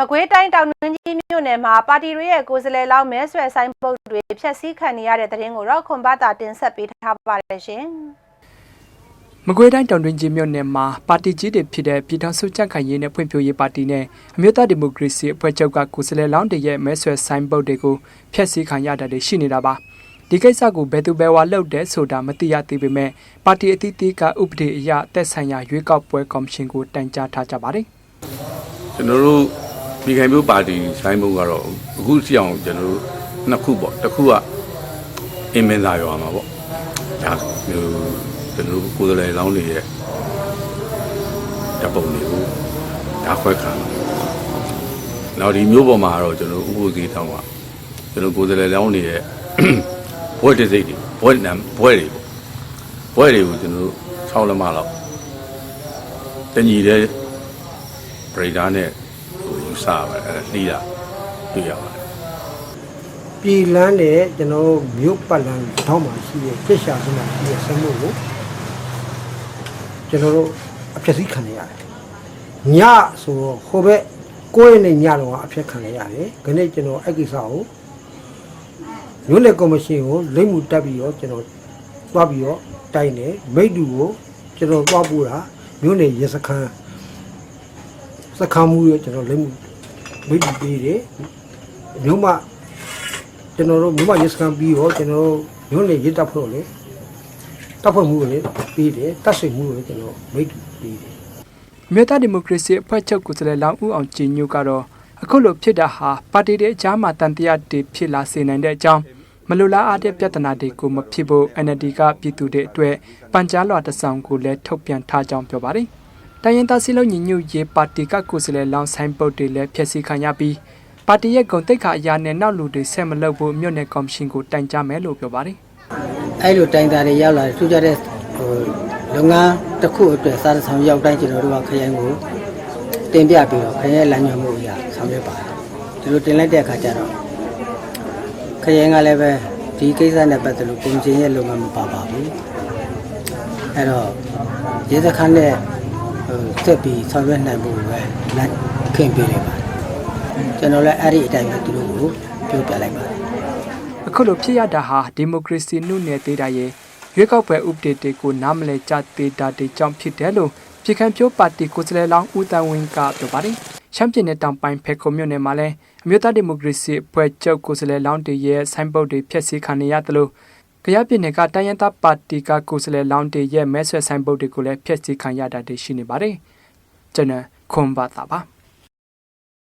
မကွေးတိုင်းတောင်တွင်းကြီးမြို့နယ်မှာပါတီတွေရဲ့ကိုယ်စားလှယ်လောင်းမဲဆွယ်ဆိုင်ပုတ်တွေဖျက်ဆီးခံနေရတဲ့တဲ့ရင်ကိုတော့ခွန်ဘာတာတင်ဆက်ပေးထားပါတယ်ရှင်မကွေးတိုင်းတောင်တွင်းကြီးမြို့နယ်မှာပါတီကြီးတွေဖြစ်တဲ့ပြည်ထောင်စုကြံ့ခိုင်ရေးနဲ့ဖွံ့ဖြိုးရေးပါတီနဲ့အမျိုးသားဒီမိုကရေစီအဖွဲ့ချုပ်ကကိုယ်စားလှယ်လောင်းတွေရဲ့မဲဆွယ်ဆိုင်ပုတ်တွေကိုဖျက်ဆီးခံရတာတွေရှိနေတာပါဒီကိစ္စကိုဘယ်သူဘယ်ဝါလုပ်တယ်ဆိုတာမသိရသေးပေမဲ့ပါတီအသီးသီးကဥပဒေအရတက်ဆိုင်ရာရွေးကောက်ပွဲကော်မရှင်ကိုတိုင်ကြားထားကြပါတယ်ကျွန်တော်တို့ ပြည်ခိုင်မျိုးပါတီဆိုင်မှုကတော့အခုစီအောင်ကျွန်တော်တို့နှစ်ခုပေါ့တစ်ခုကအင်မင်သာရွာမှာပေါ့ဒါဟိုကျွန်တော်တို့ကိုယ်တိုင်လောင်းနေရဲ့တပ်ပုံတွေကိုဒါခွဲခံတာနောက်ဒီမျိုးပေါ်မှာတော့ကျွန်တော်တို့ဥပဒေတောင်းပါကျွန်တော်ကိုယ်တိုင်လောင်းနေရဲ့ဘွဲ့တစ်စိတ်တွေဘွဲ့နံဘွဲ့တွေပေါ့ဘွဲ့တွေကိုကျွန်တော်တို့6လက်မလောက်တညီတဲ့ပရိဒါနဲ့ ဟိုယူဆပါအဲ့ဒါလှီးတာတွေ့ရပါတယ်ပြည်လန်းတဲ့ကျွန်တော်တို့မြို့ပတ်လန်းထောင်းမှာရှိတဲ့ပြစ်ရှာစမှာရှိတဲ့ဆမှုကိုကျွန်တော်တို့အဖြစ်စည်းခံရရတယ်။ညဆိုတော့ဟိုဘက်ကိုယ့်ရဲ့နေညတော့အဖြစ်ခံရရတယ်။ခနေ့ကျွန်တော်အဲ့ကိစ္စကိုမြို့နယ်ကော်မရှင်ကိုလိမ့်မှုတက်ပြီးတော့ကျွန်တော်သွားပြီးတော့တိုင်တယ်မိတ်တူကိုကျွန်တော်သွားပို့တာမြို့နယ်ရစခန်းစခန်းမှုရကျွန်တော်လိမ့်မှု မိတ်တူပေးတယ်မြို့မှာကျွန်တော်တို့မြို့မရဲစခန်းပြီးတော့ကျွန်တော်တို့မြို့နယ်ရဲတပ်ဖွဲ့ကိုလေတပ်ဖွဲ့မှုကိုလေပြီးတယ်တပ်စိတ်မှုကိုလေကျွန်တော်မိတ်ပြီးတယ်အမျိုးသားဒီမိုကရေစီအဖွဲ့ချုပ်ကိုယ်စားလှယ်လောင်းဦးအောင်ကြည်ညိုကတော့အခုလိုဖြစ်တာဟာပါတီတွေအကြားမှာတန်တရားတွေဖြစ်လာစေနိုင်တဲ့အကြောင်းမလိုလားအပ်တဲ့ပြဿနာတွေကိုမဖြစ်ဖို့ NLD ကပြည်သူတွေအတွက်ပန်ကြားလွှာတစ်စောင်ကိုလည်းထုတ်ပြန်ထားကြောင်းပြောပါတယ်။ တိုင်းရင်းသားစီလုံးညီညွတ်ရေးပါတီကကိုယ်စားလှယ်လောင်းဆိုင်ပုတ်တွေလည်းဖျက်ဆီးခံရပြီးပါတီရဲ့ဂုံတိတ်ခါအရာနဲ့နောက်လူတွေဆက်မလုပ်ဖို့မြို့နယ်ကော်မရှင်ကိုတိုင်ကြားမယ်လို့ပြောပါတယ်။အဲ့လိုတိုင်တာတွေရောက်လာတယ်ထူးခြားတဲ့ဟိုလုပ်ငန်းတစ်ခုအတွက်စားတဲ့ဆောင်ရောက်တိုင်းကျွန်တော်တို့ကခရိုင်ကိုတင်ပြပြီးတော့ခရိုင်လမ်းညွှန်မှုအရာဆောင်ရွက်ပါတယ်ဒီလိုတင်လိုက်တဲ့အခါကျတော့ခရိုင်ကလည်းပဲဒီကိစ္စနဲ့ပတ်သက်လို့ပုံချင်းရဲ့လုပ်ငန်းမပါပါဘူးအဲ့တော့ရဲစခန်းနဲ့ ဟိုတက်ပြီးဆောင်ရွက်နိုင်ဖို့ပဲလမ်းခင်ပေးလိုက်ပါတယ်ကျွန်တော်လည်းအဲ့ဒီအတိုင်းပဲသူတို့ကိုပြောပြလိုက်ပါတယ်အခုလိုဖြစ်ရတာဟာဒီမိုကရေစီနှုတ်နယ်သေးတာရဲ့ရွေးကောက်ပွဲဥပဒေတွေကိုနားမလည်ကြသေးတာတွေကြောင့်ဖြစ်တယ်လို့ပြည်ခံပြိုးပါတီကိုယ်စားလှယ်လောင်းဦးတန်ဝင်းကပြောပါတယ်။ရှမ်းပြည်နယ်တောင်ပိုင်းဖေခုံမြို့နယ်မှာလည်းအမျိုးသားဒီမိုကရေစီအဖွဲ့ချုပ်ကိုယ်စားလှယ်လောင်းတွေရဲ့ဆိုင်းပုတ်တွေဖျက်ဆီးခံနေရတယ်လို့ ကရပြည်နယ်ကတိုင်းရင်းသားပါတီကကိုယ်စားလှယ်လောင်းတွေရဲ့မဲဆွယ်ဆိုင်းပုတ်တွေကိုလည်းဖျက်ဆီးခံရတာတွေရှိနေပါတယ်။ကျွန်တော်ခွန်ပါတာပါ။